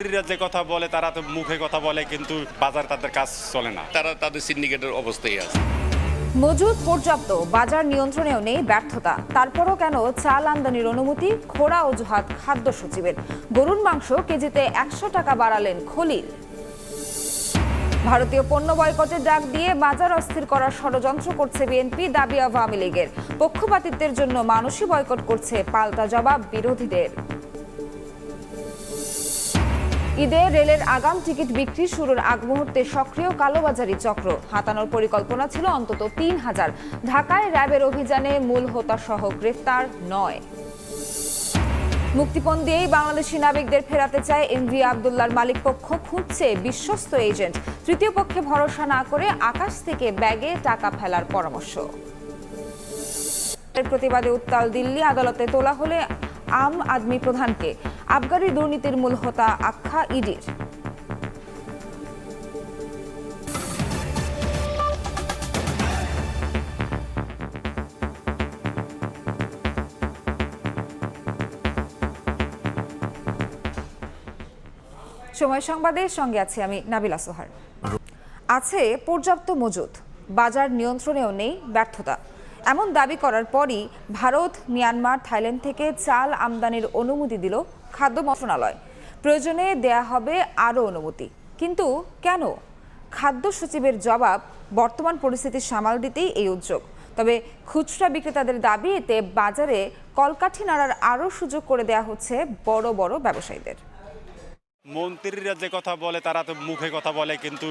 যে কথা বলে তারা তো মুখে কথা বলে কিন্তু বাজার তাদের কাজ চলে না। তারা তাদের সিন্ডিকেটের অবস্থায় আছে। মজুদ পর্যাপ্ত বাজার নিয়ন্ত্রণেও নেই ব্যর্থতা। তারপরও কেন চাল আমদানির অনুমতি খোড়া অজুহাত খাদ্য সচিবের। গরুর মাংস কেজিতে একশো টাকা বাড়ালেন খলিল। ভারতীয় পণ্য বয়কটের ডাক দিয়ে বাজার অস্থির করার ষড়যন্ত্র করছে বিএনপি দাবি আওয়ামী লীগের। পক্ষপাতিত্বের জন্য মানুষই বয়কট করছে পাল্টা জবাব বিরোধীদের। ঈদে রেলের আগাম টিকিট বিক্রি শুরুর আগ মুহূর্তে সক্রিয় কালোবাজারি চক্র। হাতানোর পরিকল্পনা ছিল অন্তত তিন হাজার। ঢাকায় র্যাবের অভিযানে মূল হোতা সহ গ্রেফতার নয়। মুক্তিপণ দিয়েই বাংলাদেশি নাবিকদের ফেরাতে চায় এমভি আবদুল্লার মালিক পক্ষ। খুঁজছে বিশ্বস্ত এজেন্ট। তৃতীয় পক্ষে ভরসা না করে আকাশ থেকে ব্যাগে টাকা ফেলার পরামর্শ। প্রতিবাদে উত্তাল দিল্লি, আদালতে তোলা হলে আম আদমি প্রধানকে। আবগারি দুর্নীতির মূল হোতা আখ্যা ইডির। সময় সংবাদের সঙ্গে আছি আমি নাবিলা সোহার। আছে পর্যাপ্ত মজুদ, বাজার নিয়ন্ত্রণেও নেই ব্যর্থতা। এমন দাবি করার পরই ভারত, মিয়ানমার, থাইল্যান্ড থেকে চাল আমদানির অনুমতি দিল খাদ্য মন্ত্রণালয়। প্রয়োজনে দেয়া হবে আরও অনুমতি। কিন্তু কেন? খাদ্য সচিবের জবাব বর্তমান পরিস্থিতি সামাল দিতেই এই উদ্যোগ। তবে খুচরা বিক্রেতাদের দাবি এতে বাজারে কলকাঠি নাড়ার আরও সুযোগ করে দেয়া হচ্ছে বড় বড় ব্যবসায়ীদের। মন্ত্রীরা যে কথা বলে তারা তো মুখে কথা বলে কিন্তু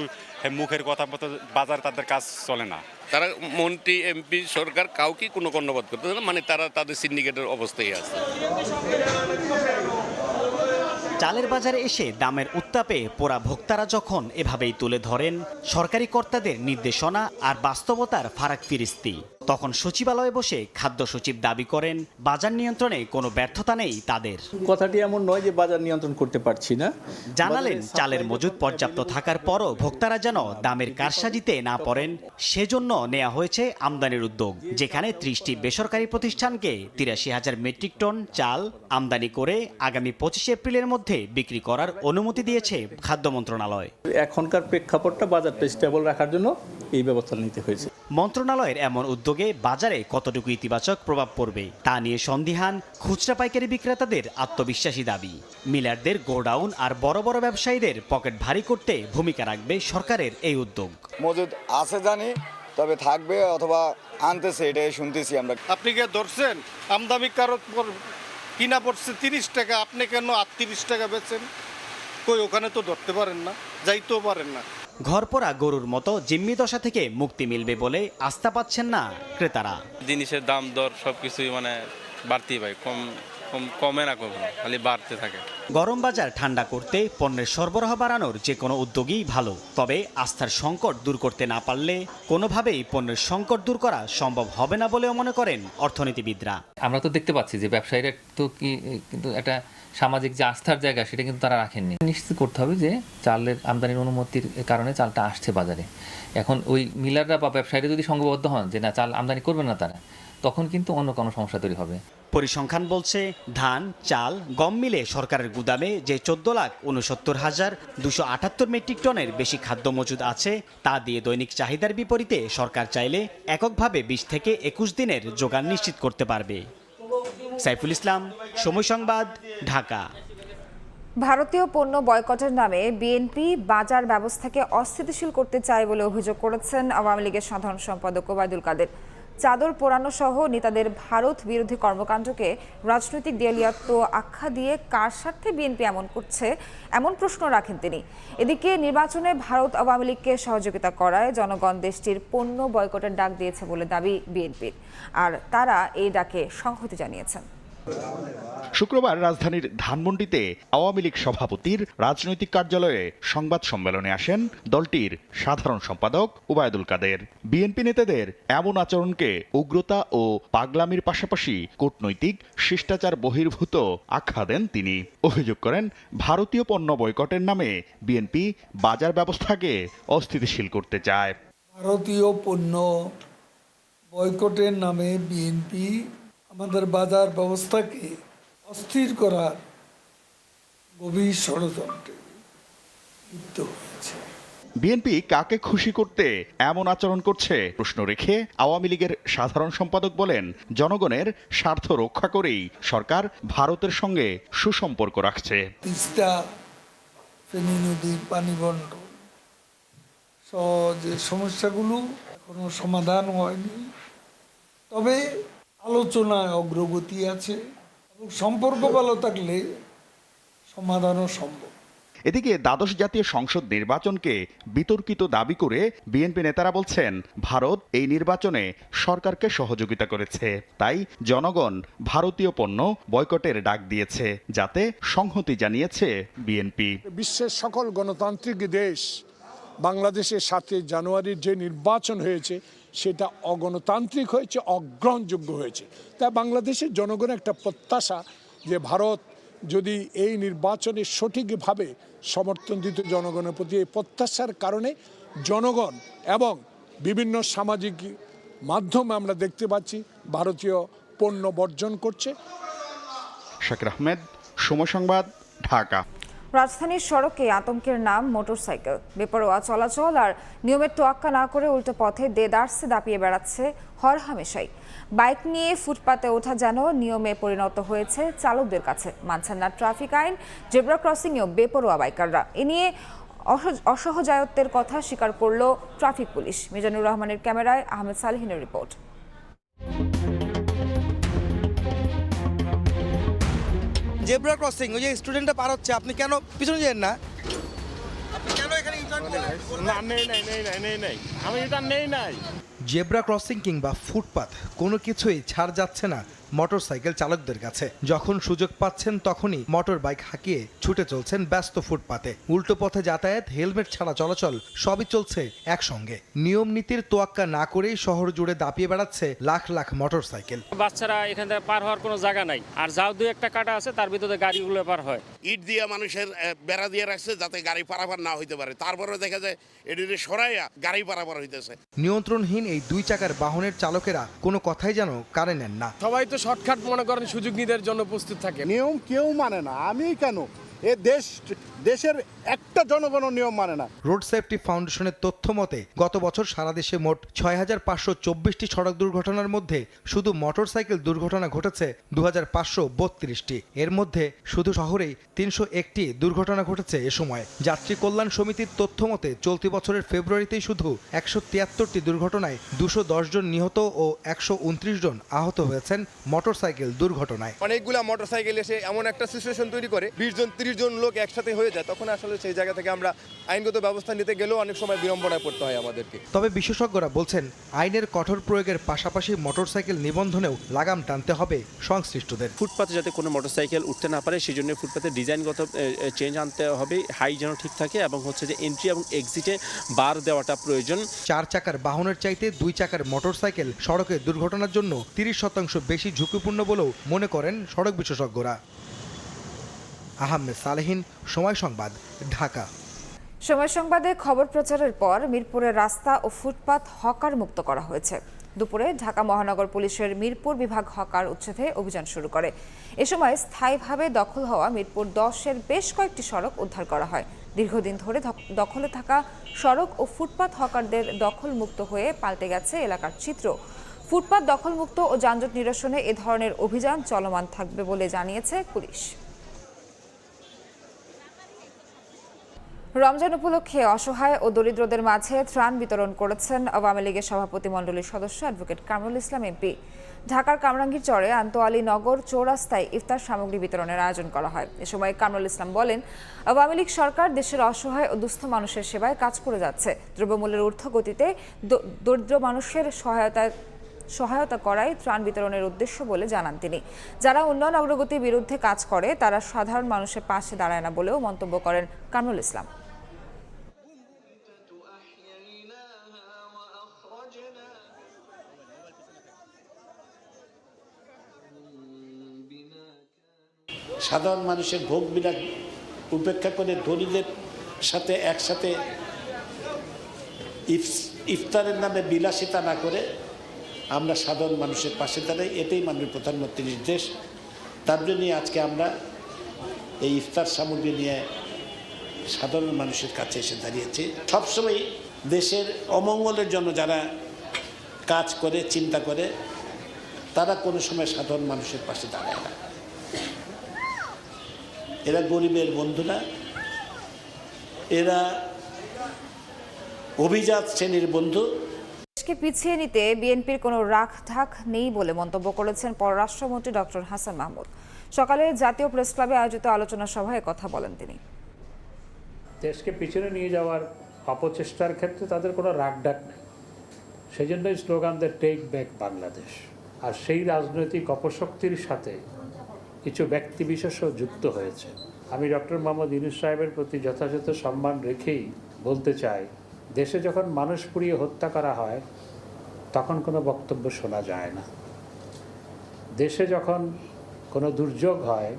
মুখের কথা মতো বাজার তাদের কাজ চলে না। তারা মন্ত্রী এমপি সরকার কাউকে কোনো কর্ণপাত করতে না মানে তারা তাদের সিন্ডিকেটের অবস্থায় আছে। চালের বাজারে এসে দামের উত্তাপে পোড়া ভোক্তারা যখন এভাবেই তুলে ধরেন, সরকারি কর্তাদের নির্দেশনা আর বাস্তবতার ফারাক ফিরিস্তি। তখন সচিবালয়ে বসে খাদ্য সচিব দাবি করেন বাজার নিয়ন্ত্রণে কোনো ব্যর্থতা নেই তাদের। কথাটি এমন নয় যে বাজার নিয়ন্ত্রণ করতে পারছি না। জানালেন চালের মজুদ পর্যাপ্ত থাকার পরও ভোক্তারা যেন দামের কারসাজিতে না পড়েন সেজন্য নেওয়া হয়েছে আমদানির উদ্যোগ যেখানে ত্রিশটি বেসরকারি প্রতিষ্ঠানকে তিরাশি হাজার মেট্রিক টন চাল আমদানি করে আগামী পঁচিশে এপ্রিলের মধ্যে বিক্রি করার অনুমতি দিয়েছে খাদ্য মন্ত্রণালয়। এখনকার প্রেক্ষাপটটা বাজারটা স্টেবল রাখার জন্য এই ব্যবস্থা নিতে হয়েছে। মন্ত্রণালয়ের এমন উদ্যোগে বাজারে কতটুকু ইতিবাচক প্রভাব পড়বে তা নিয়ে সন্দিহান খুচরা পাইকারি বিক্রেতাদের আত্মবিশ্বাসী দাবি। মিলারদের গোডাউন আর বড় বড় ব্যবসায়ীদের পকেট ভারী করতে ভূমিকা রাখবে সরকারের এই উদ্যোগ। মজুদ আছে জানি তবে থাকবে অথবা আনতেছে এটাই শুনতেছি আমরা। আপনি কে ধরছেন? আমদামি কারক পর- কিনা পড়ছে তিরিশ টাকা আপনি কেন আটত্রিশ টাকা বেচেন? কই ওখানে তো ধরতে পারেন না যাইতেও পারেন না। ঘরপোড়া গরুর মতো জিম্মি দশা থেকে মুক্তি মিলবে বলে আস্থা পাচ্ছেন না ক্রেতারা। জিনিসের দাম দর সব কিছুই মানে বাড়তি পায় কম কম কমে না কখনো খালি বাড়তে থাকে। গরম বাজার ঠান্ডা করতে পণ্যের সরবরাহ বাড়ানোর যে কোনো উদ্যোগই ভালো তবে আস্থার সংকট দূর করতে না পারলে কোনোভাবেই পণ্যের সংকট দূর করা সম্ভব হবে না বলেও মনে করেন অর্থনীতিবিদরা। আমরা তো দেখতে পাচ্ছি যে ব্যবসায়ীরা তো কি কিন্তু একটা সামাজিক যে আস্থার জায়গা, সেটা কিন্তু তারা রাখেননি। নিশ্চিত করতে হবে যে চালের আমদানির অনুমতির কারণে চালটা আসছে বাজারে। এখন ওই মিলাররা বা ব্যবসায়ীরা যদি সংঘবদ্ধ হন যে না, চাল আমদানি করবে না তারা, তখন কিন্তু অন্য কোনো সমস্যা তৈরি হবে। পরিসংখ্যান বলছে, ধান, চাল, গম মিলে সরকারের গুদামে যে চোদ্দ লাখ উনসত্তর হাজার দুশো আটাত্তর মেট্রিক টনের বেশি খাদ্য মজুদ আছে, তা দিয়ে দৈনিক চাহিদার বিপরীতে সরকার চাইলে এককভাবে বিশ থেকে একুশ দিনের যোগান নিশ্চিত করতে পারবে। সাইফুল ইসলাম, সময় সংবাদ ঢাকা। ভারতীয় পণ্য বয়কটের নামে বিএনপি বাজার ব্যবস্থাকে অস্থিতিশীল করতে চায় বলে অভিযোগ করেছেন আওয়ামী লীগের সাধারণ সম্পাদক ওবায়দুল কাদের। চাদর পোড়ানো সহ নেতাদের ভারত বিরোধী কর্মকাণ্ডকে রাজনৈতিক দেয়ালিয়াত্ব আখ্যা দিয়ে কার স্বার্থে বিএনপি এমন করছে, এমন প্রশ্ন রাখেন তিনি। এদিকে নির্বাচনে ভারত আওয়ামী লীগকে সহযোগিতা করায় জনগণ দেশটির পণ্য বয়কটের ডাক দিয়েছে বলে দাবি বিএনপির। আর তারা এই ডাকে সংহতি জানিয়েছেন। শুক্রবার রাজধানীর ধানমন্ডিতে আওয়ামী লীগ সভাপতির রাজনৈতিক কার্যালয়ে সংবাদ সম্মেলনে আসেন দলটির সাধারণ সম্পাদক ওবায়দুল কাদের। বিএনপি নেতাদের এমন আচরণকে উগ্রতা ও পাগলামির পাশাপাশি কূটনৈতিক শিষ্টাচার বহির্ভূত আখ্যা দেন তিনি। অভিযোগ করেন, ভারতীয় পণ্য বয়কটের নামে বিএনপি বাজার ব্যবস্থাকে অস্থিতিশীল করতে চায়। ভারতীয় পণ্য বয়কটের নামে বিএনপি আমাদের বাজার ব্যবস্থাকে অস্থির করার গভীর ষড়যন্ত্রে লিপ্ত হয়েছে। বিএনপি কাকে খুশি করতে এমন আচরণ করছে? প্রশ্ন রেখে আওয়ামী লীগের সাধারণ সম্পাদক বলেন জনগণের স্বার্থ রক্ষা করেই সরকার ভারতের সঙ্গে সুসম্পর্ক রাখছে। তিস্তা ফেনী পানি বন্টন সহ যে সমস্যাগুলো এখনও সমাধান হয়নি তবে আলোচনায় অগ্রগতি আছে এবং সম্পর্ক ভালো থাকলে সমাধানও সম্ভব। এদিকে দ্বাদশ জাতীয় সংসদ নির্বাচনকে বিতর্কিত দাবি করে বিএনপি নেতারা বলছেন ভারত এই নির্বাচনে সরকারকে সহযোগিতা করেছে। তাই জনগণ ভারতীয় পণ্য বয়কটের ডাক দিয়েছে যাতে সংহতি জানিয়েছে বিএনপি। বিশ্বের সকল গণতান্ত্রিক দেশ বাংলাদেশের সাথে জানুয়ারির যে নির্বাচন হয়েছে, সেটা অগণতান্ত্রিক হয়েছে, অগ্রহণযোগ্য হয়েছে। তাই বাংলাদেশের জনগণের একটা প্রত্যাশা যে ভারত যদি এই নির্বাচনে সঠিকভাবে সমর্থন দিত জনগণের প্রতি, এই প্রত্যাশার কারণে জনগণ এবং বিভিন্ন সামাজিক মাধ্যমে আমরা দেখতে পাচ্ছি, ভারতীয় পণ্য বর্জন করছে। শাকির আহমেদ, সময় সংবাদ, ঢাকা। রাজধানীর সড়কে আতঙ্কের নাম মোটরসাইকেল। বেপরোয়া চলাচল আর নিয়মের তোয়াক্কা না করে উল্টো পথে দেদারসে দাপিয়ে বেড়াচ্ছে হর হামেশাই বাইক নিয়ে ফুটপাতে ওঠা যেন নিয়মে পরিণত হয়েছে চালকদের কাছে। মানছেন না ট্রাফিক আইন, জেব্রা ক্রসিংয়েও বেপরোয়া বাইকাররা। এ নিয়ে অসহ- অসহজায়ত্বের কথা স্বীকার করল ট্রাফিক পুলিশ। মিজানুর রহমানের ক্যামেরায় আহমেদ সালেহিনের রিপোর্ট। জেব্রা ক্রসিং ওই যে স্টুডেন্টটা পার হচ্ছে আপনি কেন পিছনে যান না? আপনি কেন এখানে ইউটার্ন নাই জেব্রা ক্রসিং কিংবা ফুটপাথ কোনো কিছুই ছাড় যাচ্ছে না। মোটর সাইকেল চালকদের কাছে। যখন সুযোগ পাচ্ছেন তখনই মোটর বাইক হাঁকিয়ে ছুটে চলছেন ব্যস্ত ফুটপাতে। উল্টো পথে যাতায়াত হেলমেট ছাড়া চলাচল সবই চলছে একসঙ্গে। নিয়ম নীতির তোয়াক্কা না করেই শহর জুড়ে দাপিয়ে বেড়াচ্ছে লাখ লাখ মোটর সাইকেল বাচ্চারা এখান থেকে পার হওয়ার কোনো জায়গা নাই। আর যাও দু একটা কাটা আছে তার ভিতরে গাড়িগুলো পার হয়। ইট দিয়ে মানুষের আহ, বেড়া দিয়ে রাখছে যাতে গাড়ি পারাপার না হইতে পারে। তারপরে দেখা যায় এটিতে সরাইয়া গাড়ি পারাপার হইতেছে। নিয়ন্ত্রণহীন এই দুই চাকার বাহনের চালকেরা কোনো কথাই যেন কানে নেন না। সবাই তো শর্টকাট মনে করেন সুযোগ নিদের জন্য প্রস্তুত থাকে। নিয়ম কেউ মানে না। আমি কেন? এ দেশ দেশের একটা জনগণ নিয়ম মানে না। রোড সেফটি ফাউন্ডেশনের তথ্য মতে গত বছর সারা দেশে মোট ছয় হাজার পাঁচশো চব্বিশটি সড়ক দুর্ঘটনার মধ্যে শুধু মোটরসাইকেল দুর্ঘটনা ঘটেছে দু হাজার পাঁচশো বত্রিশটি। এর মধ্যে শুধু শহরেই তিনশো একটি দুর্ঘটনা ঘটেছে এ সময়। যাত্রী কল্যাণ সমিতির তথ্য মতে চলতি বছরের ফেব্রুয়ারিতেই শুধু একশো তিয়াত্তরটি দুর্ঘটনায় দুশো জন নিহত ও একশো উনত্রিশ জন আহত হয়েছেন মোটরসাইকেল দুর্ঘটনায়। অনেকগুলা মোটরসাইকেল এসে এমন একটা সিচুয়েশন তৈরি করে বিশ জন তিরিশ জন লোক একসাথে হয়ে যায় তখন আসলে সেই জায়গা থেকে আমরা আইনগত ব্যবস্থা নিতে গেলেও অনেক সময় বিড়ম্বনায় পড়তে হয় আমাদেরকে। তবে বিশেষজ্ঞরা বলছেন আইনের কঠোর প্রয়োগের পাশাপাশি মোটরসাইকেল নিবন্ধনেও লাগাম টানতে হবে সংশ্লিষ্টদের। ফুটপাতে যাতে কোনো মোটরসাইকেল উঠতে না পারে সেই জন্য ফুটপাতে ডিজাইনগত চেঞ্জ আনতে হবে হাই যেন ঠিক থাকে এবং হচ্ছে যে এন্ট্রি এবং এক্সিটে বার দেওয়াটা প্রয়োজন। চার চাকার বাহনের চাইতে দুই চাকার মোটরসাইকেল সড়কে দুর্ঘটনার জন্য তিরিশ শতাংশ বেশি ঝুঁকিপূর্ণ বলেও মনে করেন সড়ক বিশেষজ্ঞরা। আহমেদ সালেহিন, সময় সংবাদ, ঢাকা। সময় সংবাদে খবর প্রচারের পর মিরপুরের রাস্তা ও ফুটপাত হকার মুক্ত করা হয়েছে। দুপুরে ঢাকা মহানগর পুলিশের মিরপুর বিভাগ হকার উচ্ছেদে অভিযান শুরু করে। এ সময় স্থায়ীভাবে দখল হওয়া মিরপুর দশের বেশ কয়েকটি সড়ক উদ্ধার করা হয়। দীর্ঘদিন ধরে দখলে থাকা সড়ক ও ফুটপাত হকারদের দখলমুক্ত হয়ে পাল্টে গেছে এলাকার চিত্র। ফুটপাত দখলমুক্ত ও যানজট নিরসনে এ ধরনের অভিযান চলমান থাকবে বলে জানিয়েছে পুলিশ। রমজান উপলক্ষে অসহায় ও দরিদ্রদের মাঝে ত্রাণ বিতরণ করেছেন আওয়ামী লীগের সভাপতি মণ্ডলীর সদস্য অ্যাডভোকেট কামরুল ইসলাম এমপি। ঢাকার কামরাঙ্গীর চরে আন্তোয়ালি নগর চৌরাস্তায় ইফতার সামগ্রী বিতরণের আয়োজন করা হয়। এ সময় কামরুল ইসলাম বলেন, আওয়ামী লীগ সরকার দেশের অসহায় ও দুস্থ মানুষের সেবায় কাজ করে যাচ্ছে। দ্রব্যমূল্যের ঊর্ধ্বগতিতে দরিদ্র মানুষের সহায়তায় সহায়তা করাই ত্রাণ বিতরণের উদ্দেশ্য বলে জানান তিনি। যারা উন্নয়ন অগ্রগতির বিরুদ্ধে কাজ করে, তারা সাধারণ মানুষের পাশে দাঁড়ায় না বলেও মন্তব্য করেন কামরুল ইসলাম। সাধারণ মানুষের ভোগ বিলাস উপেক্ষা করে ধনীদের সাথে একসাথে ইফতারের নামে বিলাসিতা না করে আমরা সাধারণ মানুষের পাশে দাঁড়াই, এটাই মাননীয় প্রধানমন্ত্রীর নির্দেশ। তার জন্যই আজকে আমরা এই ইফতার সামগ্রী নিয়ে সাধারণ মানুষের কাছে এসে দাঁড়িয়েছে। সবসময় দেশের অমঙ্গলের জন্য যারা কাজ করে, চিন্তা করে, তারা কোনো সময় সাধারণ মানুষের পাশে দাঁড়ায় না। এরা গরিবের বন্ধু না। এরা অভিজাত শ্রেণির বন্ধু। দেশকে পিছিয়ে নিতে বিএনপির কোনো রাখ ঢাক নেই বলে মন্তব্য করেছেন পররাষ্ট্রমন্ত্রী ডক্টর হাসান মাহমুদ। সকালে জাতীয় প্রেস ক্লাবে আয়োজিত আলোচনা সভায় কথা বলেন তিনি। দেশকে পিছনে নিয়ে যাওয়ার অপচেষ্টার ক্ষেত্রে তাদের কোনো রাগ ডাক নেই। সেই জন্যই slogan the take back Bangladesh. আর সেই রাজনৈতিক অপশক্তির সাথে কিছু ব্যক্তি বিশেষও যুক্ত হয়েছে। আমি ডক্টর মোহাম্মদ ইউনুস সাহেবের প্রতি যথাযথ সম্মান রেখেই বলতে চাই দেশে যখন মানুষ পুড়িয়ে হত্যা করা হয়, তখন কোনো বক্তব্য শোনা যায় না। দেশে যখন কোনো দুর্যোগ হয়,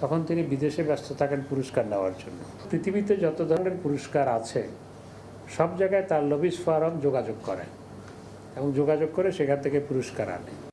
তখন তিনি বিদেশে ব্যস্ত থাকেন পুরস্কার নেওয়ার জন্য। পৃথিবীতে যত ধরনের পুরস্কার আছে, সব জায়গায় তার লবিস ফোরাম যোগাযোগ করে এবং যোগাযোগ করে সেখান থেকে পুরস্কার আনে।